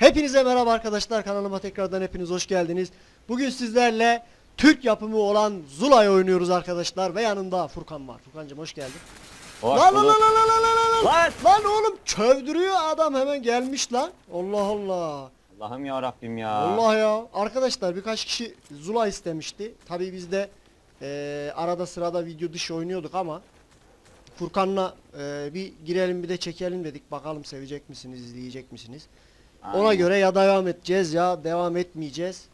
Hepinize merhaba arkadaşlar kanalıma tekrardan hepiniz hoş geldiniz. Bugün sizlerle Türk yapımı olan Zula'yı oynuyoruz arkadaşlar ve yanımda Furkan var. Furkancığım hoş geldin. Hoş Lan lan lan lan lan lan lan lan. Lan! Oğlum çövdürüyor adam hemen gelmiş lan. Allah Allah. Allah'ım ya Rabbim ya. Allah ya. Arkadaşlar birkaç kişi Zula istemişti. Tabii biz de eee, arada sırada video dışı oynuyorduk ama Furkan'la eee, bir girelim bir de çekelim dedik. Bakalım sevecek misiniz, izleyecek misiniz? Ona Aynen. göre ya devam edeceğiz ya devam etmeyeceğiz.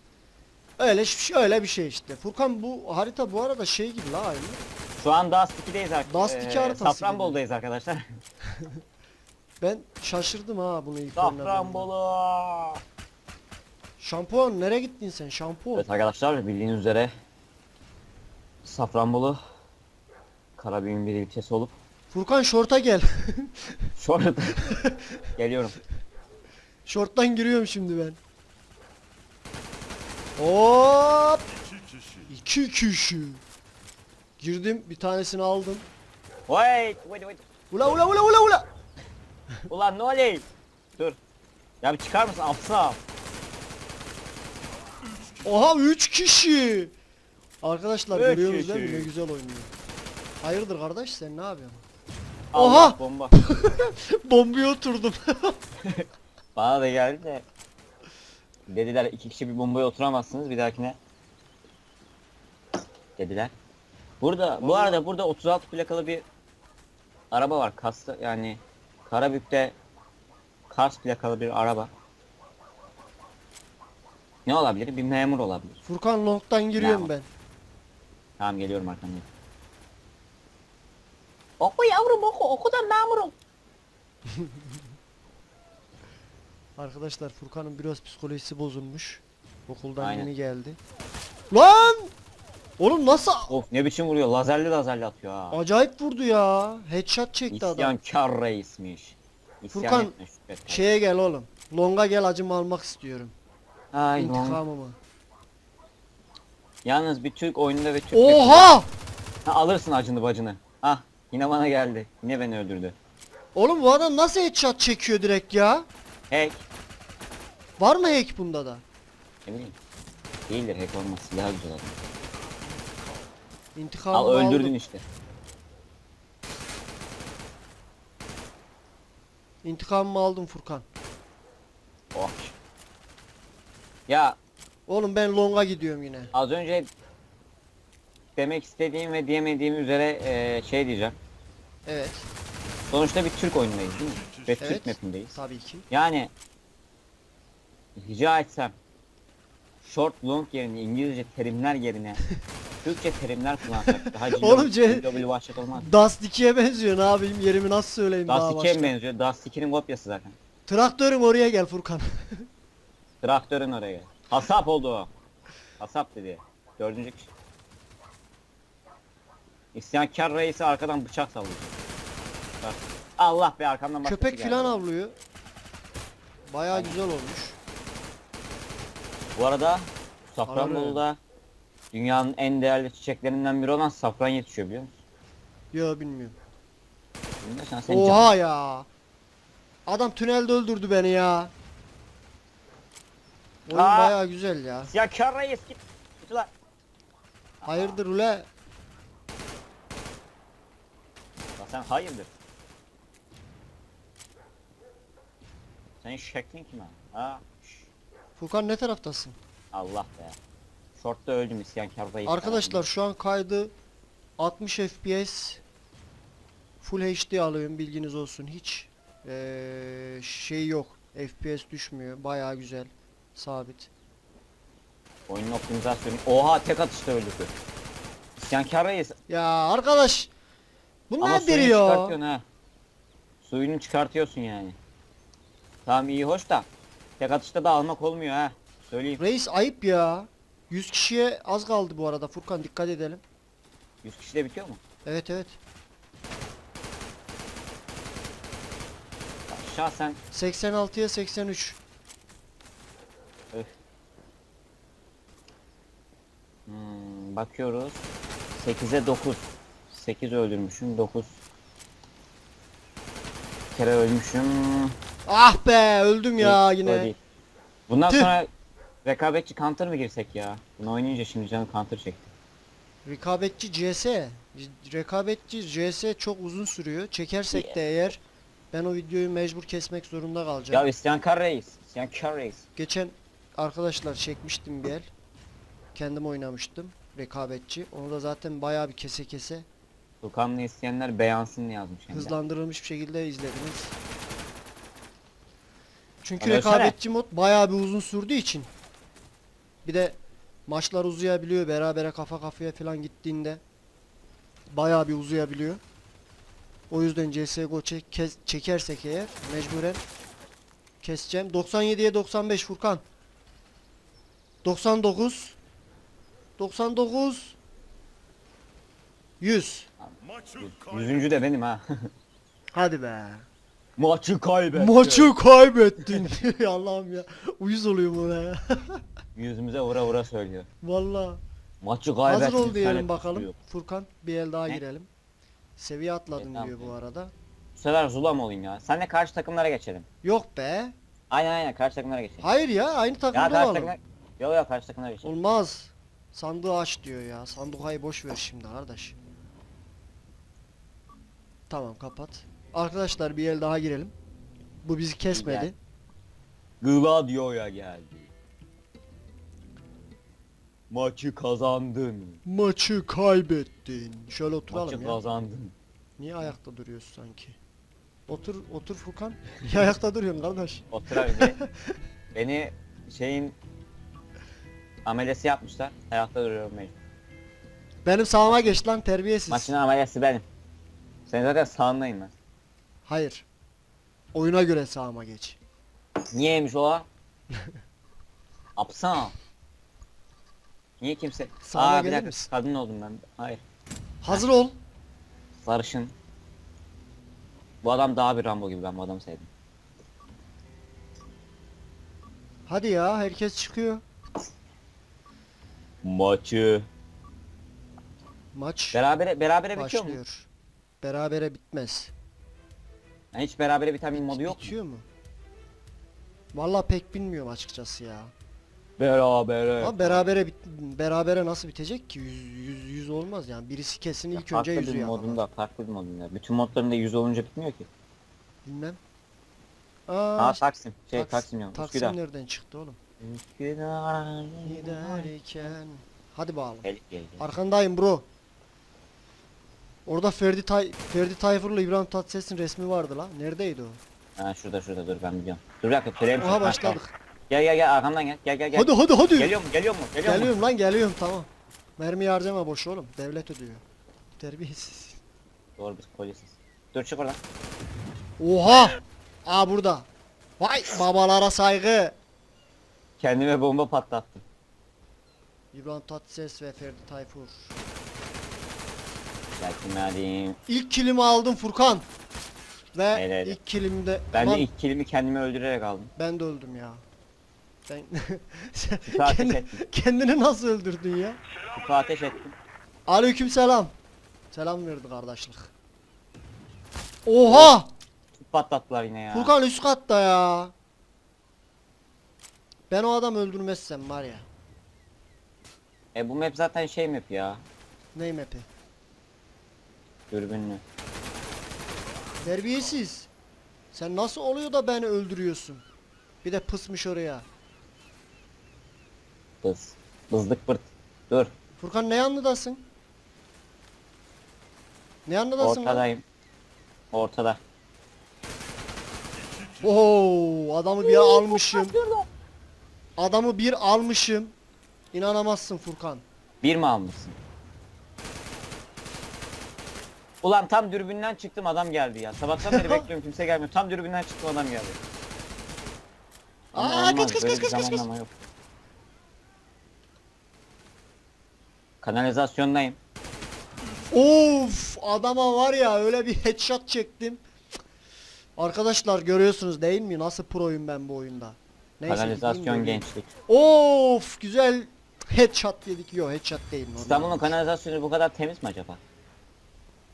Öyle öyle bir şey işte. Furkan bu harita bu arada şey gibi la aynı. Şu an Dust 2'deyiz Dust arkadaşlar. 2 haritası Safranbolu'dayız arkadaşlar. Ben şaşırdım ha bunu ilk. Safranbolu. Şampuan nereye gittin sen şampuan? Evet arkadaşlar bildiğiniz üzere Safranbolu Karabük'ün bir ilçesi olup Furkan şorta gel. Şurada geliyorum. Şorttan giriyorum şimdi ben. Hop! İki kişi. Girdim bir tanesini aldım. Wait, wait, wait. Ula ula ula ula ula. Ulan ne oluyor? Dur. Ya bir çıkar mısın? Alsana. Oha 3 kişi. Arkadaşlar Üç görüyorsunuz değil mi? kişi. Ne güzel oynuyor. Hayırdır kardeş sen ne yapıyorsun? Allah Oha! bomba. Bombaya oturdum. Bana da geldi de. Dediler iki kişi bir bombaya oturamazsınız bir dahakine. Dediler. Burada bu arada burada 36 plakalı bir araba var. Kasta yani Karabük'te Kars plakalı bir araba. Ne olabilir? Bir memur olabilir. Furkan long'dan giriyorum Ne? ben. Tamam geliyorum arkamdan. Oku yavrum oku. Oku da memurum. Arkadaşlar Furkan'ın biraz psikolojisi bozulmuş. Okuldan Aynen. yeni geldi. Lan! Oğlum nasıl Of ne biçim vuruyor. Lazerli lazerli atıyor ha. acayip vurdu ya. Headshot çekti adam. İsyankar reismiş. İsyan Furkan, Şükret. Şeye gel oğlum. Long'a gel acımı almak istiyorum. Ay. İntikamımı. Yalnız bir Türk oyununda ve Türk Oha! Ha, alırsın acını bacını. Ah yine bana geldi. Yine beni öldürdü. Oğlum bu adam nasıl headshot çekiyor direkt ya? Hack. Var mı hack bunda da? Ne bileyim. Değildir hack olmaz. Silah güzel adam. İntikamımı Al öldürdün aldım. işte. İntikamımı aldım Furkan. Oh. Ya Oğlum ben long'a gidiyorum yine. az önce demek istediğim ve diyemediğim üzere eee, şey diyeceğim. Evet. Sonuçta bir Türk oyunundayız değil mi? Ve Evet. Türk mapindeyiz. Tabii ki. Yani rica etsem short long yerine İngilizce terimler yerine Türkçe terimler kullansak daha ciddi Oğlum, Ce- W başlık olmaz. Dust 2'ye benziyor ne yapayım yerimi nasıl söyleyeyim daha Dust 2'ye başka. mi benziyor? Dust 2'nin kopyası zaten. Traktörüm oraya gel Furkan. Traktörün oraya gel. Hasap oldu o. Hasap dedi. Dördüncü kişi. İsyankar reisi arkadan bıçak sallıyor. Bak. Allah be arkamdan başkası Köpek geldi. filan avlıyor. Bayağı güzel olmuş. Bu arada Safranbolu'da dünyanın en değerli çiçeklerinden biri olan safran yetişiyor biliyor musun? Yo bilmiyorum. Bilmiyorsan sen Oha ya. Adam tünelde öldürdü beni ya. Oyun Aa. bayağı güzel ya. İsyankar reis git. Git ulan. Hayırdır ule? Ya sen hayırdır? Senin şeklin kim ha? Ha? Furkan ne taraftasın? Allah be. Short'ta öldüm isyankar reis. Arkadaşlar şu an kaydı 60 FPS Full HD alıyorum bilginiz olsun hiç eee, şey yok FPS düşmüyor bayağı güzel sabit Oyunun optimizasyonu. Oha tek atışta öldürdü. İsyankar reis. Ya arkadaş bu Ama nedir suyunu ya? çıkartıyorsun ha. Suyunu çıkartıyorsun yani. Tamam iyi hoş da. Tek atışta da almak olmuyor ha. Söyleyeyim. Reis ayıp ya 100 kişiye az kaldı bu arada Furkan dikkat edelim 100 kişi de bitiyor mu? Evet evet Şahsen 86'ya 83 hmm, bakıyoruz. 8'e 9. 8 öldürmüşüm. 9 kere ölmüşüm. Ah be öldüm ya Hiç yine değil. Bundan Tüh. sonra rekabetçi counter mı girsek ya? Bunu oynayınca şimdi canım counter çekti. Rekabetçi CS. C- Rekabetçi CS çok uzun sürüyor. Çekersek de eğer ben o videoyu mecbur kesmek zorunda kalacağım. Ya isyankar reis. İsyankar reis. Geçen arkadaşlar çekmiştim bir el. Kendim oynamıştım. Rekabetçi. Onu da zaten bayağı bir kese kese Furkan'la isteyenler beğensın yazmış hem de. hızlandırılmış bir şekilde izlediniz. Çünkü ölsene. rekabetçi mod bayağı bir uzun sürdüğü için. Bir de maçlar uzayabiliyor. Berabere kafa kafaya falan gittiğinde bayağı bir uzayabiliyor. O yüzden CSGO çek, kes- çekersek eğer mecburen keseceğim. 97'ye 95 Furkan. 99 99 100 Yüzüncü de benim ha. Hadi be. Maçı kaybettik. Maçı kaybettin. Allah'ım ya. Uyuz oluyor buna ya. Yüzümüze vura vura söylüyor. Valla. Maçı kaybettik. Hazır ol sen diyelim bakalım. diyor. Furkan bir el daha Ne? girelim. Seviye atladın E, diyor bu arada. Bu sefer Zulam olayım ya. Senle karşı takımlara geçelim. Yok be. Aynen aynen karşı takımlara geçelim. Hayır ya aynı ya takımda karşı olalım. takımlara... Yok yok karşı takımlara geçelim. Olmaz. Sandığı aç diyor ya. Sandukayı boş ver şimdi kardeş. Tamam kapat. Arkadaşlar bir el daha girelim. Bu bizi kesmedi. Gladio'ya geldi. Maçı kazandın. Maçı kaybettin. Şöyle oturalım Maçı ya. kazandın. Niye ayakta duruyorsun sanki? Otur otur Furkan. Niye ayakta duruyorsun kardeş? Otur abi. be- Beni şeyin ameliyesi yapmışlar. Ayakta duruyorum mecbur. Benim sağıma geç lan terbiyesiz. Maçın ameliyesi benim. Sen zaten sağındayım ben. Hayır. Oyuna göre sağıma geç. Niyeymiş o? Apsan. Niye kimse? Sağına Aa bir gelir dakika misin? kadın oldum ben. Hayır. Hazır ol. Sarışın. Bu adam daha bir Rambo gibi ben bu adamı sevdim. Hadi ya herkes çıkıyor. Maçı. Maç Berabere berabere bitiyor mu? başlıyor. Berabere bitmez. Yani hiç berabere bir modu yok mu? Bitiyor mu? Vallahi pek bilmiyorum açıkçası ya. Berabere. Ama berabere bit berabere nasıl bitecek ki? 100 100 100 olmaz yani. Birisi kesin ilk önce farklı yüzü bir yakalar. modunda, farklı bir modunda. Bütün modlarında 100 olunca bitmiyor ki. Bilmem. Aa Aa, Taksim. Şey Taks- Taksim ya. Taksim Üsküdar. nereden çıktı oğlum? Üsküdar. Giderken. Hadi bakalım. Gel gel gel. Arkandayım bro. Orada Ferdi Tay Ferdi Tayfur'la İbrahim Tatlıses'in resmi vardı lan. Neredeydi o? Ha şurada şurada dur ben biliyorum. Dur bir dakika. Oha başladık. Gel gel gel arkamdan gel. Gel gel gel. Hadi hadi hadi. Geliyor mu? Geliyor mu? Geliyor mu? Geliyorum lan geliyorum tamam. Mermi harcama boş oğlum. Devlet ödüyor. Terbiyesiz. Doğru biz polisiz. Dur çık oradan. Oha! Aa burada. Vay babalara saygı. Kendime bomba patlattım. İbrahim Tatlıses ve Ferdi Tayfur. Kimleriyim. İlk kilimi aldım Furkan. Ve Helal. ilk kilimde Ben Lan, de ilk kilimi kendime öldürerek aldım. ben de öldüm ya. Sen Sen Kutu ateş kendi- ettim. kendini nasıl öldürdün ya? Kutu ateş ettim. Aleyküm selam. Selam verdi kardeşlik. Oha! Tüp patlattılar yine ya. Furkan üst katta ya. Ben o adam öldürmezsem var ya. E bu map zaten şey map ya. Ney map'i? Dürbünlü. Terbiyesiz. Sen nasıl oluyor da beni öldürüyorsun? Bir de pısmış oraya. Bız. Bızlık pırt. Dur. Furkan ne yanlıdasın? Ne yanlıdasın lan? Ortadayım. Ortada. Oo, adamı bir almışım. Adamı bir almışım. İnanamazsın Furkan. Bir mi almışsın? Ulan tam dürbünden çıktım adam geldi ya. Sabahtan beri bekliyorum kimse gelmiyor. Tam dürbünden çıktım adam geldi. Ama Aa, olmaz, kaç, kaç, böyle kaç, bir kaç, kaç, zamanlama yok. Kanalizasyondayım. Of adama var ya öyle bir headshot çektim. Arkadaşlar görüyorsunuz değil mi nasıl proyum ben bu oyunda. Neyse, Kanalizasyon gençlik. Of güzel headshot dedik. Yok headshot değil. normal. İstanbul'un kanalizasyonu bu kadar temiz mi acaba?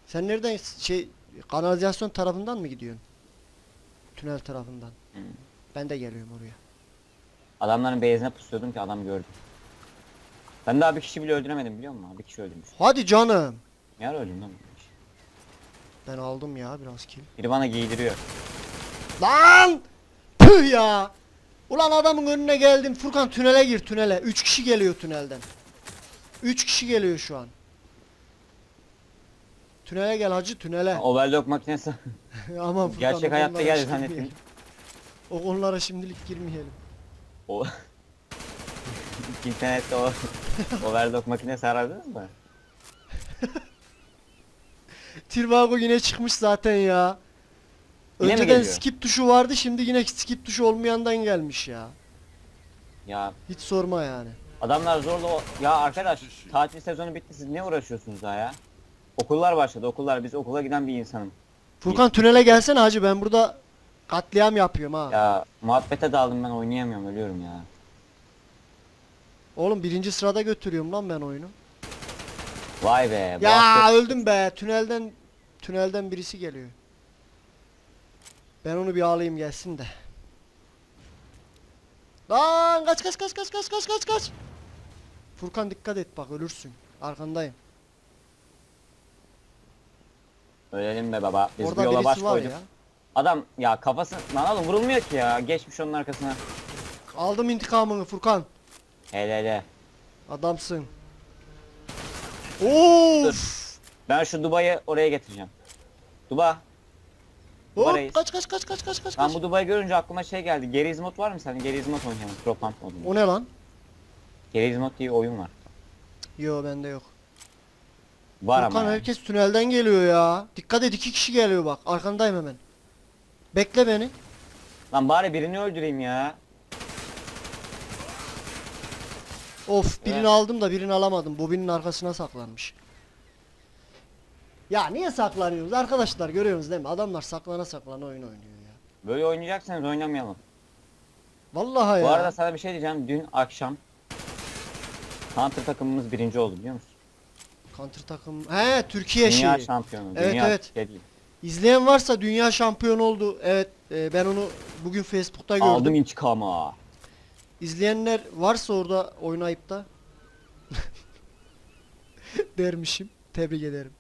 Sen nereden şey kanalizasyon tarafından mı gidiyorsun? Tünel tarafından. Hmm. Ben de geliyorum oraya. Adamların beyzine pusuyordum ki adam gördü. Ben daha bir kişi bile öldüremedim biliyor musun? Bir kişi öldürmüş. Hadi canım. Ne ara öldüm lan? Ben aldım ya biraz kill. Biri bana giydiriyor. Lan! Tüh ya! Ulan adamın önüne geldim. Furkan tünele gir tünele. 3 kişi geliyor tünelden. 3 kişi geliyor şu an. Tünele gel hacı tünele. Overlock makinesi. Aman Furkan, Gerçek o hayatta konulara geldi şimdi zannettim. girmeyelim. O konulara şimdilik girmeyelim. O İnternette o overlock makinesi aradınız mı? Tirvago yine çıkmış zaten ya. Yine mi Önceden geliyor? skip tuşu vardı şimdi yine skip tuşu olmayandan gelmiş ya. Ya Hiç sorma yani. adamlar zorla o... Ya arkadaş tatil sezonu bitti siz ne uğraşıyorsunuz daha ya? Okullar başladı okullar biz okula giden bir insanım. Furkan tünele gelsene hacı ben burada katliam yapıyorum ha. Ya muhabbete daldım ben oynayamıyorum ölüyorum ya. Oğlum birinci sırada götürüyorum lan ben oyunu. Vay be. bu Ya hafta- öldüm be. Tünelden tünelden birisi geliyor. Ben onu bir alayım gelsin de. Lan kaç kaç kaç kaç kaç kaç kaç kaç. Furkan dikkat et bak ölürsün. Arkandayım. Ölelim be baba. Biz bu Orada yola baş var koyduk. ya. Adam ya kafası lan oğlum vurulmuyor ki ya. Geçmiş onun arkasına. Aldım intikamını Furkan. Hele hele. Adamsın. Of. Ben şu Dubai'yi oraya getireceğim. Duba. Hop, reis. kaç kaç kaç kaç kaç kaç. Ben kaç. bu Dubai'yi görünce aklıma şey geldi. Geriz mod var mı sende? Geriz mod oynayalım. Propant modu. O ne lan? Geriz mod diye oyun var. Yo bende yok. Var Furkan ama. yani. herkes tünelden geliyor ya. Dikkat et iki kişi geliyor bak. Arkandayım hemen. Bekle beni. Lan bari birini öldüreyim ya. Of birini Evet. aldım da birini alamadım. Bobinin arkasına saklanmış. Ya niye saklanıyoruz arkadaşlar görüyorsunuz değil mi? Adamlar saklana saklana oyun oynuyor ya. Böyle oynayacaksanız oynamayalım. Vallahi Bu ya. arada sana bir şey diyeceğim. Dün akşam Hunter takımımız birinci oldu biliyor musun? Counter takım. He Türkiye Dünya şeyi. şampiyonu. Evet, Dünya evet. değil. İzleyen varsa dünya şampiyonu oldu. Evet e, ben onu bugün Facebook'ta gördüm. Aldım intikamı. İzleyenler varsa orada oynayıp da dermişim. Tebrik ederim.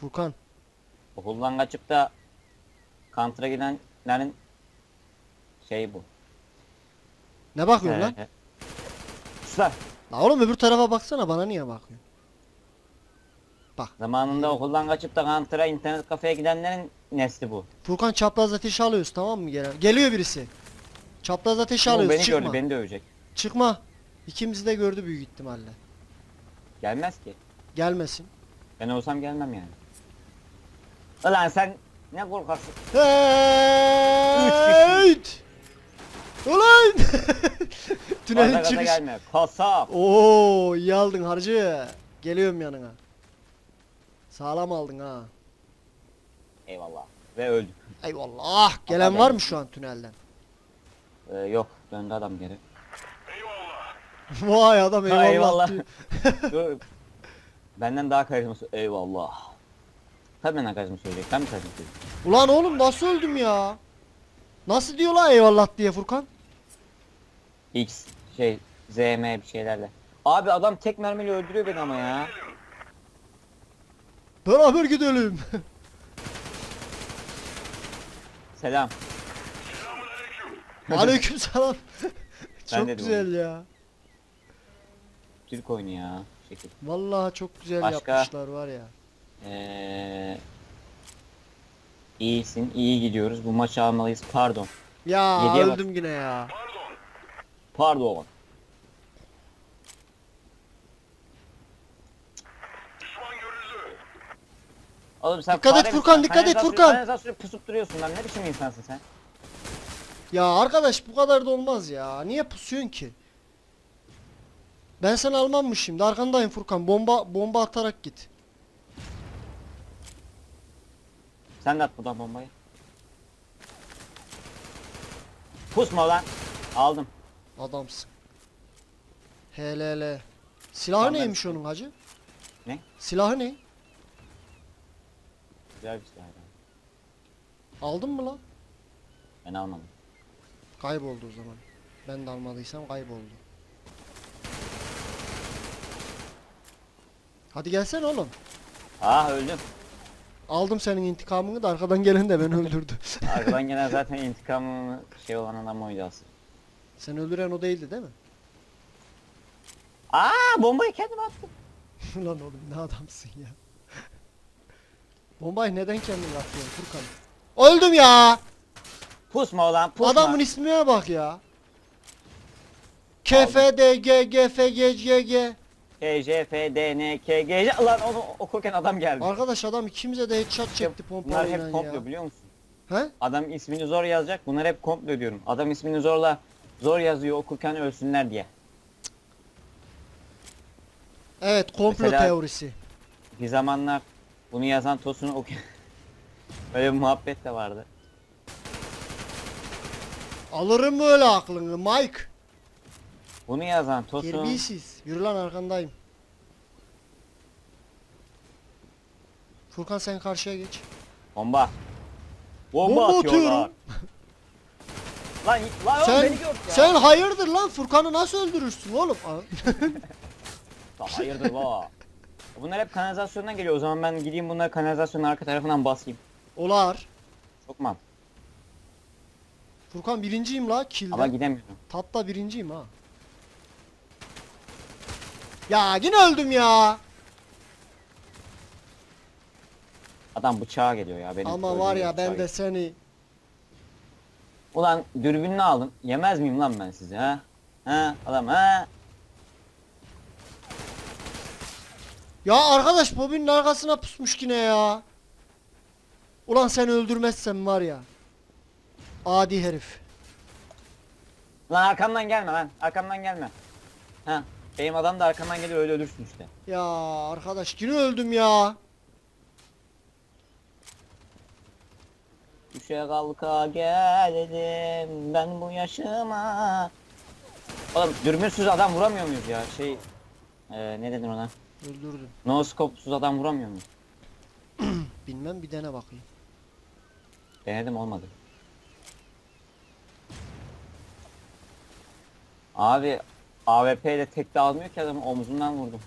Furkan. Okuldan kaçıp da Counter'a gidenlerin şey bu. Ne bakıyorsun lan? He, he. Usta La oğlum öbür tarafa baksana bana niye bakıyorsun? zamanında okuldan kaçıp da Counter'a internet kafeye gidenlerin nesli bu. Furkan çapraz ateş alıyoruz tamam mı gelen? Geliyor birisi. Çapraz ateş Bu alıyoruz beni çıkma. gördü beni dövecek. Çıkma. İkimizi de gördü büyük ihtimalle. Gelmez ki. Gelmesin. Ben olsam gelmem yani. Ulan sen ne korkaksın. Heyt! Ulan! Tünelin Gaza gaza çıkış. gelme. Kasap. Oo, iyi aldın harcı. Geliyorum yanına. Sağlam aldın ha. Eyvallah. Ve öldük. Eyvallah. Gelen var mı şu an tünelden? Ee, yok döndü adam geri. Vay adam eyvallah, Ha, eyvallah. diyor. Benden daha karizması. Eyvallah. Tabii benden karizma söyleyecek. Ben mi karizma söyleyeceğim? Ulan oğlum nasıl öldüm ya? Nasıl diyorlar eyvallah diye Furkan? X şey ZM bir şeylerle. Abi adam tek mermiyle öldürüyor beni ama ya. Beraber gidelim. Selam. Aleykümselam. Ben çok dedim güzel ya. Türk oyunu ya. Şekil. Vallahi çok güzel Başka? yapmışlar var ya. Ee, iyisin, iyi gidiyoruz. Bu maçı almalıyız. Pardon. Ya Yediye bak. öldüm yine ya. Pardon. Oğlum sen Dikkat et fare Furkan, misin? dikkat et Furkan. Sen en sürekli pusup duruyorsun lan. Ne biçim insansın sen? Ya arkadaş bu kadar da olmaz ya. Niye pusuyorsun ki? Ben seni almam mı şimdi? Arkandayım Furkan. Bomba bomba atarak git. Sen de at buradan bombayı. Pusma lan. Aldım. Adamsın. HLL. Silahı Tamam, ben- neymiş onun hacı? Ne? Silahı ne? Güzel bir silah. ya. Aldın mı lan? Ben almadım. Kayboldu o zaman. Ben de almadıysam kayboldu. Hadi gelsene oğlum. Ah öldüm. Aldım senin intikamını da arkadan gelen de beni öldürdü. Arkadan gelen zaten intikamını şey olan adam oydu aslında. Sen öldüren o değildi değil mi? Aa bombayı kendim attım. Lan oğlum ne adamsın ya. Bombayı neden kendin atıyorsun Furkan? Öldüm ya. Pusma ulan pusma. Adamın ismine bak ya. KFD GGFGGG. K, J, F, D, N, K, G, J. Lan onu okurken adam geldi. Arkadaş adam ikimize de headshot çekti Bunlar pompalıyla hep komplo ya. biliyor musun? He? Adam ismini zor yazacak. Bunlar hep komplo diyorum. Adam ismini zorla zor yazıyor okurken ölsünler diye. Evet komplo Mesela- teorisi. Bir zamanlar bunu yazan Tosun'u oku... Öyle bir muhabbet de vardı. Alırım mı öyle aklını Mike? Bunu yazan Tosun... Terbiyesiz. Yürü lan arkandayım. Furkan sen karşıya geç. Bomba. Bomba, Bomba atıyorlar. lan lan oğlum Sen beni gör ya. sen hayırdır lan Furkan'ı nasıl öldürürsün oğlum? Hayırdır la. Bunlar hep kanalizasyondan geliyor. O zaman ben gideyim bunları kanalizasyonun arka tarafından basayım. Olar. Çok man. Furkan birinciyim la kill'de. Ama gidemiyorum. Tatta birinciyim ha. Ya yine öldüm ya. Adam bıçağa geliyor ya benim. Ama var ya ben de seni Ulan dürbününü aldım. Yemez miyim lan ben sizi ha? Ha adam ha? Ya arkadaş bobinin arkasına pusmuş yine ya. Ulan sen öldürmezsem var ya. Adi herif. Lan arkamdan gelme lan. Arkamdan gelme. Ha. Benim adam da arkamdan geliyor öyle ölürsün işte. Ya arkadaş yine öldüm ya. Düşe kalka geldim ben bu yaşıma. Oğlum dürbünsüz adam vuramıyor muyuz ya? Şey ee, ne dedin ona? Öldürdüm. No scope'suz adam vuramıyor muyuz? Bilmem bir dene bakayım. Denedim olmadı. Abi AWP ile tek de almıyor ki adamı omzundan vurdum.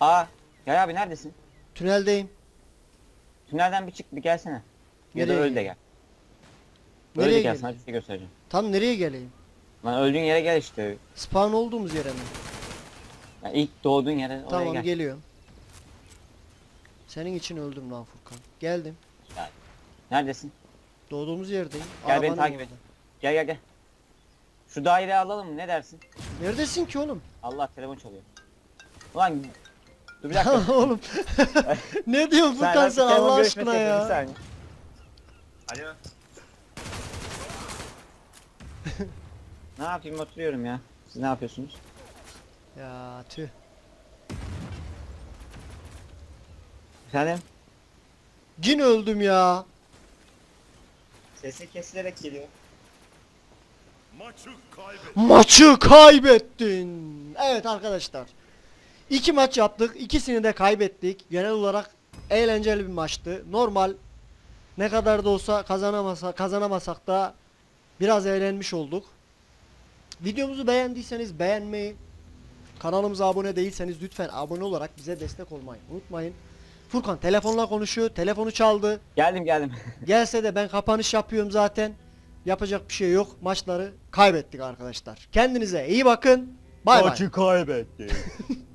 Aa Yay abi neredesin? Tüneldeyim. Tünelden bir çık bir gelsene. Ya da Nereye öl de gel. Öl Nereye de gel geleyim? sana bir şey göstereceğim. Tam nereye geleyim? Lan öldüğün yere gel işte. Spawn olduğumuz yere mi? Ya ilk doğduğun yere oraya Tamam gel. geliyorum. Senin için öldüm lan Furkan. Geldim. Neredesin? Doğduğumuz yerdeyim. Gel beni Arabanın takip et. orada. Gel gel gel. Şu daireyi alalım mı ne dersin? Neredesin ki oğlum? Allah telefon çalıyor. Ulan dur bir dakika. oğlum. ne diyorsun Furkan sen Allah aşkına ya? saniye. Alo. ne yapayım oturuyorum ya. Siz ne yapıyorsunuz? Ya tüh. Efendim? Yine öldüm ya. Sesi kesilerek geliyor. Maçı. Maçı kaybettin. Evet arkadaşlar. İki maç yaptık. ikisini de kaybettik. Genel olarak eğlenceli bir maçtı. Normal ne kadar da olsa kazanamasa, kazanamasak da biraz eğlenmiş olduk. Videomuzu beğendiyseniz beğenmeyi, kanalımıza abone değilseniz lütfen abone olarak bize destek olmayı unutmayın. Furkan telefonla konuşuyor. Telefonu çaldı. Geldim geldim. Gelse de ben kapanış yapıyorum zaten. Yapacak bir şey yok. Maçları kaybettik arkadaşlar. Kendinize iyi bakın. Bay bay. kaybetti.